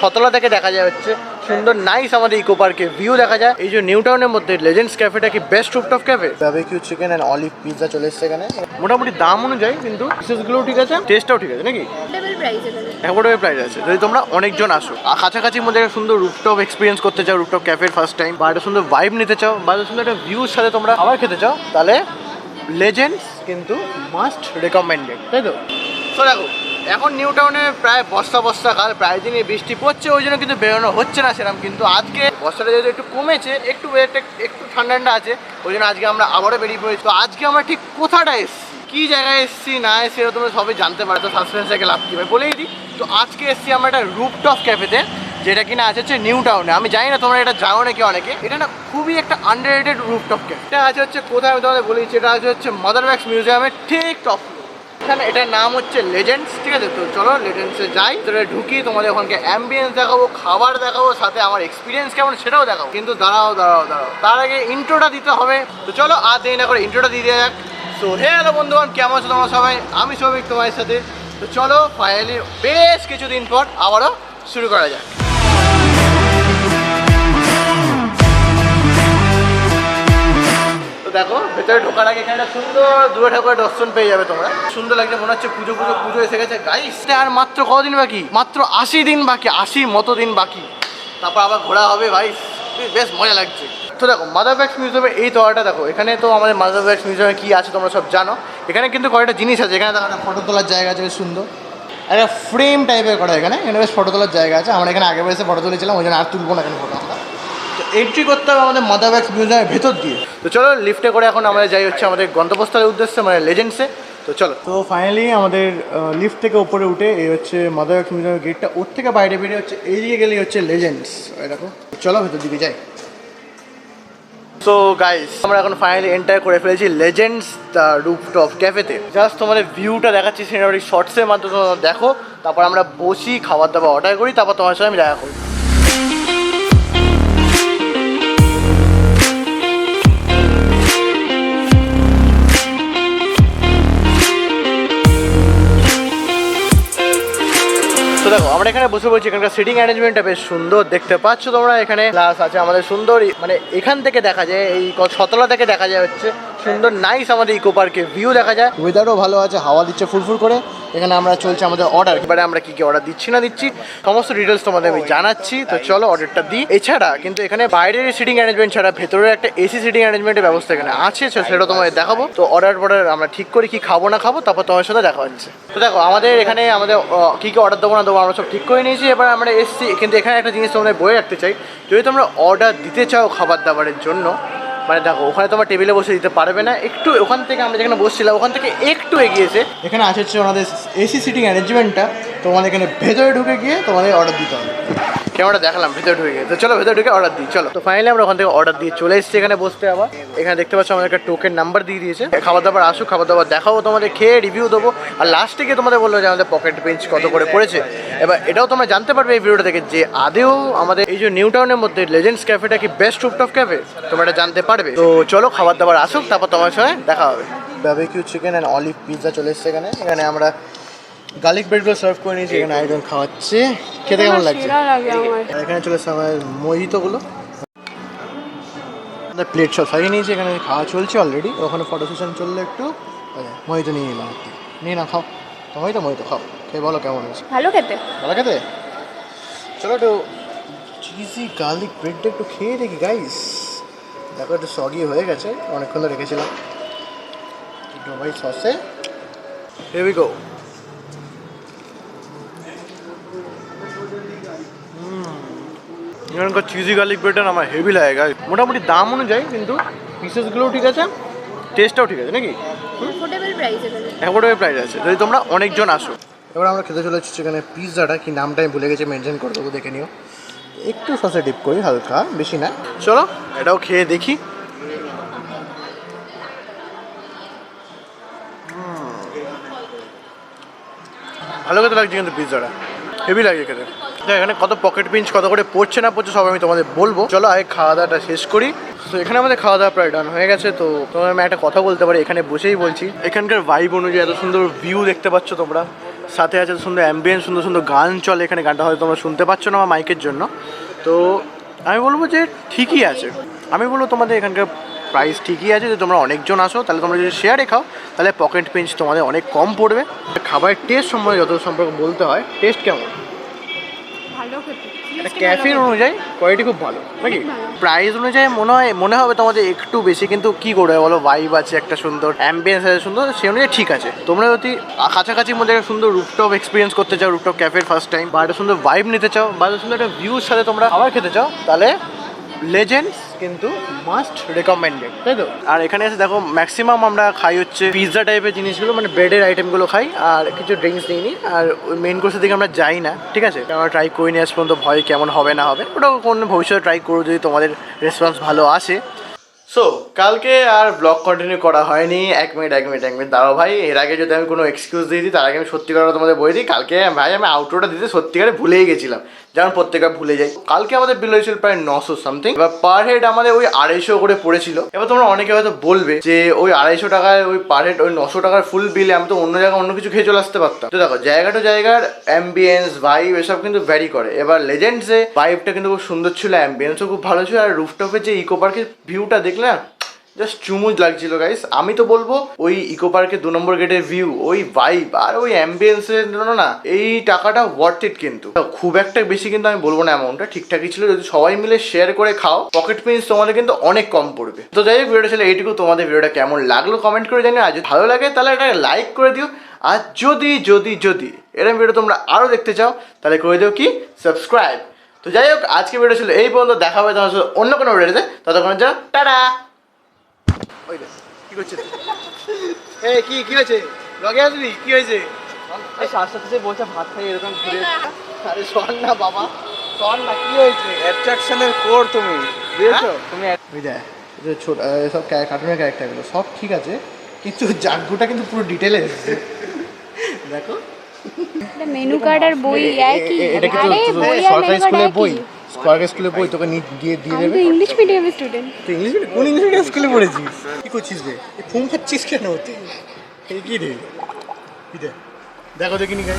ছতলা থেকে দেখা যায় হচ্ছে সুন্দর নাইস আমাদের ইকো পার্কে ভিউ দেখা যায়। এই যে নিউ টাউনের মধ্যে লেজেন্ডস ক্যাফেটা কি best rooftop cafe barbecue chicken and olive pizza চলে এসেছে এখানে। মোটামুটি দাম অনুযায়ী কিন্তু পিসেসগুলোও ঠিক আছে টেস্টটাও ঠিক আছে নাকি? টেবিল প্রাইস এখানে অ্যাফোর্ডেবল প্রাইস আছে। যদি তোমরা অনেকজন আসো আর কাছাকাছির মধ্যে একটা সুন্দর রুফটপ এক্সপিরিয়েন্স করতে চাও রুফটপ ক্যাফের ফার্স্ট টাইম বা একটা সুন্দর ভাইব নিতে চাও বা একটা সুন্দর একটা ভিউর সাথে তোমরা আবার খেতে চাও তাহলে লেজেন্ডস কিন্তু মাস্ট রেকমেন্ডেড তাই তো? তো দেখো এখন নিউ টাউনে প্রায় বস্তা বস্তা কাল, প্রায় দিনই বৃষ্টি পড়ছে, ওই জন্য কিন্তু বেরোনো হচ্ছে না সেরকম, কিন্তু আজকে বস্তাটা যেহেতু একটু কমেছে, একটু একটু ঠান্ডা ঠান্ডা আছে, ওই জন্য আজকে আমরা আবারও বেরিয়ে পড়েছি। তো আজকে আমরা ঠিক কোথাটা এসছি? কি জায়গায় এসছি, না এসছি, সেটা তোমরা সবই জানতে পারো, তো সাসপেন্স থেকে লাভ কী বলেই দিই। তো আজকে এসছি আমরা একটা রুপটপ ক্যাফেতে যেটা কিনা আছে হচ্ছে নিউ টাউনে আমি জানি না তোমরা এটা জানো নাকি অনেকে, এটা না খুবই একটা আন্ডার রেটেড রুপটপ ক্যাফে এটা আছে হচ্ছে কোথায়, আমি তোমাদের বলেছি এটা আছে হচ্ছে মাদার ব্যাক্স মিউজিয়ামের ঠিক টপ এখানে এটার নাম হচ্ছে লেজেন্ডস ঠিক আছে? তো চলো লেজেন্ডসে যাই। তোরা ঢুকি, তোমাদের ওখানকে অ্যাম্বিয়েন্স দেখাবো, খাবার দেখাবো, সাথে আমার এক্সপিরিয়েন্স কেমন সেটাও দেখাবো। কিন্তু দাঁড়াও দাঁড়াও দাঁড়াও। তার আগে ইন্ট্রোটা দিতে হবে। তো চলো, আর দেরি না করে ইন্ট্রোটা দিয়ে দেওয়া যাক। সো হে হ্যালো বন্ধুগণ, কেমন আছো তোমরা সবাই? আমি সৌভিক তোমার সাথে। তো চলো ফাইনালি বেশ কিছুদিন পর আবারও শুরু করা যাক। দেখো, ভেতরে ঢোকার আগে এখানে সুন্দর দূরে ঠাকুরের দর্শন পেয়ে যাবে তোমরা। সুন্দর লাগছে, মনে হচ্ছে পুজো পুজো পুজো এসে গেছে। গাইস আর মাত্র কদিন বাকি? মাত্র আশি দিন বাকি আশি মতো দিন বাকি। তারপর আবার ঘোরা হবে, ভাই। বেশ মজা লাগছে। তো দেখো মাদার ব্যাগস মিউজিয়ামে এই তলাটা দেখো, এখানে তো আমাদের মাদার ব্যাগস মিউজিয়ামে কী আছে তোমরা সব জানো। এখানে কিন্তু কয়েকটা জিনিস আছে, এখানে দেখো ফটো তোলার জায়গা আছে সুন্দর। একটা ফ্রেম টাইপের করা এখানে এখানে বেশ ফটো তোলার জায়গা আছে। আমরা এখানে আগে বসে ফটো তুলেছিলাম, ওই জন্য আর তুলবো না এখানে এন্ট্রি করতে হবে আমাদের মাদার ব্যাগস মিউজিয়ামের ভেতর দিয়ে। তো চলো লিফটে করে এখন আমরা যাই হচ্ছে আমাদের গন্তব্যস্থলের উদ্দেশ্যে মানে লেজেন্ডসে তো চলো। তো ফাইনালি আমাদের লিফট থেকে উপরে উঠে এই হচ্ছে মাদার ব্যাগস মিউজিয়ামের গেটটা ওর থেকে বাইরে বেরিয়ে হচ্ছে এইদিকে গেলেই হচ্ছে লেজেন্ডস দেখো চলো ভেতর দিকে যাই। সো গাইস আমরা এখন ফাইনালি এন্টার করে ফেলেছি লেজেন্ডস দ্য রুফটপ ক্যাফেতে জাস্ট তোমাদের ভিউটা দেখাচ্ছি সিনেমাটিক শর্টসের মাধ্যমে দেখো তারপর আমরা বসি খাবার দাবার অর্ডার করি তারপর তোমার সাথে আমি দেখা করি তো দেখো আমরা এখানে বসে বলছি এখানকার সিটিং অ্যারেঞ্জমেন্টটা বেশ সুন্দর দেখতে পাচ্ছ তোমরা এখানে প্লাস আছে আমাদের সুন্দর মানে এখান থেকে দেখা যায় এই ছতলা থেকে দেখা যায় হচ্ছে সুন্দর নাইস আমাদের ইকো পার্কে ভিউ দেখা যায়। ওয়েদারও ভালো আছে হাওয়া দিচ্ছে ফুরফুর করে এখানে আমরা চলছে আমাদের অর্ডার এবারে আমরা কি কি অর্ডার দিচ্ছি না দিচ্ছি সমস্ত ডিটেলস তোমাদের আমি জানাচ্ছি তো চলো অর্ডারটা দিই। এছাড়া কিন্তু এখানে বাইরের সিটিং অ্যারেঞ্জমেন্ট ছাড়া ভেতরের একটা এসি সিটিং অ্যারেঞ্জমেন্টের ব্যবস্থা এখানে আছে সেটা তোমাদের দেখাবো। তো অর্ডার অর্ডার আমরা ঠিক করি কি খাব না খাব তারপর তোমার সাথে দেখা হচ্ছে। তো দেখো আমাদের এখানে আমাদের কি কি অর্ডার দেবো না দেবো আমরা সব ঠিক করে নিয়েছি, এবার আমরা এসছি, কিন্তু এখানে একটা জিনিস তোমাদের বয়ে রাখতে চাই। যদি তোমরা অর্ডার দিতে চাও খাবার দাবারের জন্য মানে দেখো, ওখানে তোমার টেবিলে বসে দিতে পারবে না, একটু ওখান থেকে আমরা যেখানে বসছিলাম, ওখান থেকে একটু এগিয়েছে। এখানে আছে হচ্ছে ওনাদের এসি সিটিং অ্যারেঞ্জমেন্টটা তোমাদের এখানে ভেতরে ঢুকে গিয়ে তোমাদের অর্ডার দিতে হবে। ক্যামেরা দেখালাম, ভেতরে ঢুকে তো চলো, ভেতরে ঢুকে অর্ডার দিই, চলো। তো ফাইনালি আমরা ওখান থেকে অর্ডার দিয়ে চলে এসেছি এখানে বসতে আবার। এখানে দেখতে পাচ্ছ আমাদের একটা টোকেন নাম্বার দিয়ে দিয়েছে। খাবার দাবার আসুক খাবার দাবার দেখাবো তোমাদের, খেয়ে রিভিউ দেবো। আর লাস্টে গিয়ে তোমাদের বলল যে আমাদের পকেট বেঞ্চ কত করে পড়েছে। এবার এটাও তোমরা জানতে পারবে এই ভিডিওটা থেকে যে আদেও আমাদের এই যে নিউ টাউনের মধ্যে লেজেন্ডস ক্যাফেটা কি বেস্ট রুপটপ ক্যাফে তোমরা এটা জানতে পারবে। তো চলো খাবার দাবার আসুক, তারপর তোমার সঙ্গে দেখা হবে। Barbecue chicken and olive pizza চলে এসেছে এখানে। এখানে আমরা গার্লিক ব্রেডগুলো সার্ভ করে নিয়েছি এখানে আয়োজন খাওয়াচ্ছে। খেতে কেমন লাগছে? এখানে চলে এসছে আমার মোহিতগুলো প্লেট সব সাজিয়ে নিয়েছি এখানে খাওয়া চলছে অলরেডি ওখানে ফটো সেশন চললে একটু। মোহিত নিয়ে নিলাম নিয়ে না খাও। তোমায় তো মোহিত খাও। খেয়ে বলো কেমন হয়েছে। ভালো খেতে। ভালো খেতে? চলো একটু চিজি গার্লিক ব্রেডটা একটু খেয়ে দেখি গাইস দেখো একটু সগি হয়ে গেছে। অনেকক্ষণ ধরে রেখেছিলাম। একটু ভাই সসে হেভি গো এখানকার চিজি গার্লিক ব্রেডটা আমার হেভি লাগে guys। মোটামুটি দাম অনুযায়ী কিন্তু পিসেসগুলোও ঠিক আছে টেস্টটাও ঠিক আছে নাকি? অ্যাফোর্ডেবল প্রাইস আছে। যদি তোমরা অনেকজন আসো। এবার আমরা খেতে চলে এসেছি এখানে পিৎজাটা কি নামটা আমি ভুলে গেছি মেনশন করে দেবো দেখে নিও। একটু সসে ডিপ করি হালকা বেশি না। চলো এটাও খেয়ে দেখি। ভালো খেতে লাগছে কিন্তু পিৎজাটা। হেভি লাগে খেতে। এখানে কত পকেট পিঞ্চ কত করে পড়ছে না পড়ছে সব আমি তোমাদের বলব। চলো আগে খাওয়া দাওয়াটা শেষ করি। তো এখানে আমাদের খাওয়া দাওয়া প্রায় ডান হয়ে গেছে, তো তোমার আমি একটা কথা বলতে পারি, এখানে বসেই বলছি। এখানকার ভাইব অনুযায়ী এত সুন্দর ভিউ দেখতে পাচ্ছ তোমরা। সাথে আছে সুন্দর অ্যাম্বিয়েন্স সুন্দর সুন্দর গান চলে এখানে, গানটা হয়তো তোমরা শুনতে পাচ্ছ না আমার মাইকের জন্য। তো আমি বলব যে ঠিকই আছে। আমি বলব তোমাদের এখানকার প্রাইস ঠিকই আছে যে তোমরা অনেকজন আসো, তাহলে তোমরা যদি শেয়ারে খাও, তাহলে পকেট পেঞ্চ তোমাদের অনেক কম পড়বে। খাবারের টেস্ট সম্বন্ধে যত সম্পর্কে বলতে হয় টেস্ট কেমন? ভালো খেতে। একটা ক্যাফের অনুযায়ী কোয়ালিটি খুব ভালো নাকি? প্রাইস অনুযায়ী মনে হয় মনে হবে তোমাদের একটু বেশি কিন্তু কি করবে বলো? ভাইব আছে একটা সুন্দর অ্যাম্বিয়েন্স আছে সুন্দর সে অনুযায়ী ঠিক আছে। তোমরা যদি কাছাকাছির মধ্যে একটা সুন্দর রুপটপ এক্সপিরিয়েন্স করতে চাও রুপটপ ক্যাফের ফার্স্ট টাইম বা একটা সুন্দর ভাইব নিতে চাও বা সুন্দর একটা ভিউর সাথে তোমরা আবার খেতে চাও তাহলে লেজেন্ডস কিন্তু মাস্ট রেকমেন্ডেড তাই তো? আর এখানে এসে দেখো ম্যাক্সিমাম আমরা খাই হচ্ছে পিৎজা টাইপের জিনিসগুলো মানে ব্রেডের আইটেমগুলো খাই, আর কিছু ড্রিঙ্কস নিই, আর ওই মেন কোর্সের দিকে আমরা যাই না, ঠিক আছে? আমরা ট্রাই করিনি আজ পর্যন্ত, ভয় কেমন হবে না হবে ওটা কোন ভবিষ্যতে ট্রাই করো যদি তোমাদের রেসপন্স ভালো আসে। সো কালকে আর ব্লগ কন্টিনিউ করা হয়নি। এক মিনিট এক মিনিট এক মিনিট দাঁড়াও ভাই, এর আগে যদি আমি কোনো এক্সকিউজ দিয়ে দিই, তার আগে আমি সত্যি কথা তোমাদের বলে দিই। কালকে ভাই, আমি আউটরোটা দিতে সত্যিকারে ভুলেই গেছিলাম। যেমন প্রত্যেকবার ভুলে যাই। কালকে আমাদের বিল হয়েছিল প্রায় নশো সামথিং এবার পার হেড আমাদের ওই আড়াইশো করে পড়েছিল। এবার তোমরা অনেকে হয়তো বলবে যে, ওই আড়াইশো টাকায় ওই পার হেড ওই নশো টাকার ফুল বিলে আমি তো অন্য জায়গায় অন্য কিছু খেয়ে চলে আসতে পারতাম। তো দেখো, জায়গা টু জায়গার অ্যাম্বিয়েন্স ভাইব এসব কিন্তু ভ্যারি করে। এবার লেজেন্ডসে ভাইবটা কিন্তু খুব সুন্দর ছিল অ্যাম্বিয়েন্সও খুব ভালো ছিল, আর রুফটপের যে ইকো পার্কের ভিউটা দেখলে না জাস্ট চুমুজ লাগছিল গাইস আমি তো বলব, ওই ইকো পার্কের দু নম্বর গেটের ভিউ ওই ভাইব আর ওই অ্যাম্বিয়েন্সের জন্য না, এই টাকাটা ওয়ার্থ ইট কিন্তু। খুব একটা বেশি কিন্তু আমি বলব না অ্যামাউন্টটা ঠিকঠাকই ছিল। যদি সবাই মিলে শেয়ার করে খাও পকেট পিন্স তোমাদের কিন্তু অনেক কম পড়বে। তো যাই হোক ভিডিওটা ছিল এইটুকু, তোমাদের ভিডিওটা কেমন লাগল কমেন্ট করে জানিও। আর যদি ভালো লাগে, তাহলে এটা লাইক করে দিও। আর যদি যদি যদি এরকম ভিডিও তোমরা আরও দেখতে চাও, তাহলে করে দিও কি? সাবস্ক্রাইব তো যাই হোক আজকে ভিডিও ছিল এই পর্যন্ত দেখা হবে তোমার সাথে অন্য কোনো ভিডিওতে ততক্ষণ যা টাটা! ওই কি করছিস এই কি কি হয়েছে? লগে আসবি কি হয়েছে? এই সাথে সাথে বলছে ভাত খাই এরকম ঘুরে আরে শোন না বাবা। শোন না কি হয়েছে? অ্যাট্রাকশনের কোর তুমি বুঝেছ? তুমি ওই দেখ এই যে ছোট সব কার্টুনের ক্যারেক্টারগুলো সব ঠিক আছে কিন্তু জাগ্গুটা কিন্তু পুরো ডিটেলে এসেছে। দেখো মেনু কার্ড আর বই একই এটা আর সরকারি স্কুলের বই? সরকারি স্কুলের বই তোকে দিয়ে দিয়ে দেবে? ইংলিশ মিডিয়াম স্টুডেন্ট তুই ইংলিশ মিডিয়াম কোন ইংলিশ মিডিয়াম স্কুলে পড়েছিস? কি করছিস রে? ফোন খাচ্ছিস কেন? তুই কি রে? কি দে দেখো দেখিনি গাই